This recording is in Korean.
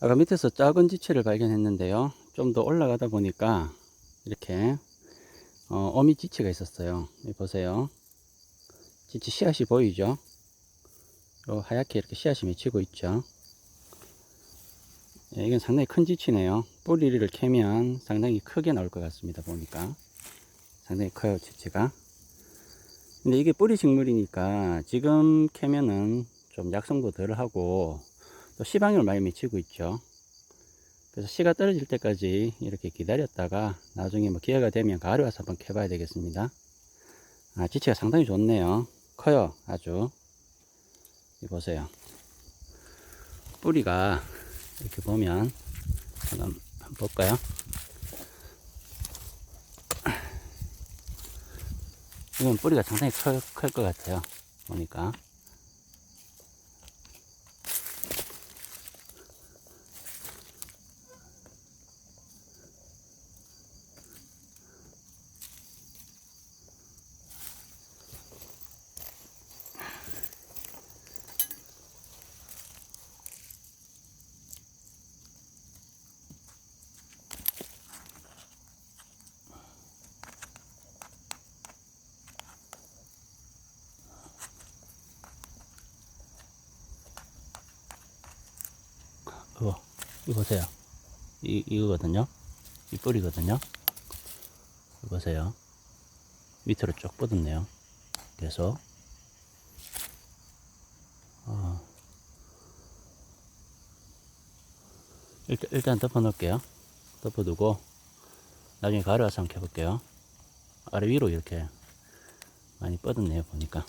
아까 밑에서 작은 지체를 발견했는데요. 좀 더 올라가다 보니까 이렇게 어, 어미 지체가 있었어요. 여기 보세요. 지체 씨앗이 보이죠? 요 하얗게 이렇게 씨앗이 맺히고 있죠. 예, 이건 상당히 큰 지치네요. 뿌리를 캐면 상당히 크게 나올 것 같습니다. 보니까 상당히 커요 지체가. 근데 이게 뿌리 식물이니까 지금 캐면은 좀 약성도 덜 하고 또 씨방울 많이 맺히고 있죠. 그래서 씨가 떨어질 때까지 이렇게 기다렸다가 나중에 뭐 기회가 되면 가을에 와서 한번 캐봐야 되겠습니다. 아, 지체가 상당히 좋네요. 커요, 아주. 이 보세요. 뿌리가 이렇게 보면 한번 한번 볼까요? 이건 뿌리가 상당히 클 것 같아요. 보니까. 이거, 이거 보세요. 이, 이거거든요. 이 뿌리거든요. 이거 보세요. 밑으로 쭉 뻗었네요. 계속. 어. 일단, 일단 덮어 놓을게요. 덮어 두고, 나중에 가루 와서 한번 켜볼게요. 아래 위로 이렇게 많이 뻗었네요, 보니까.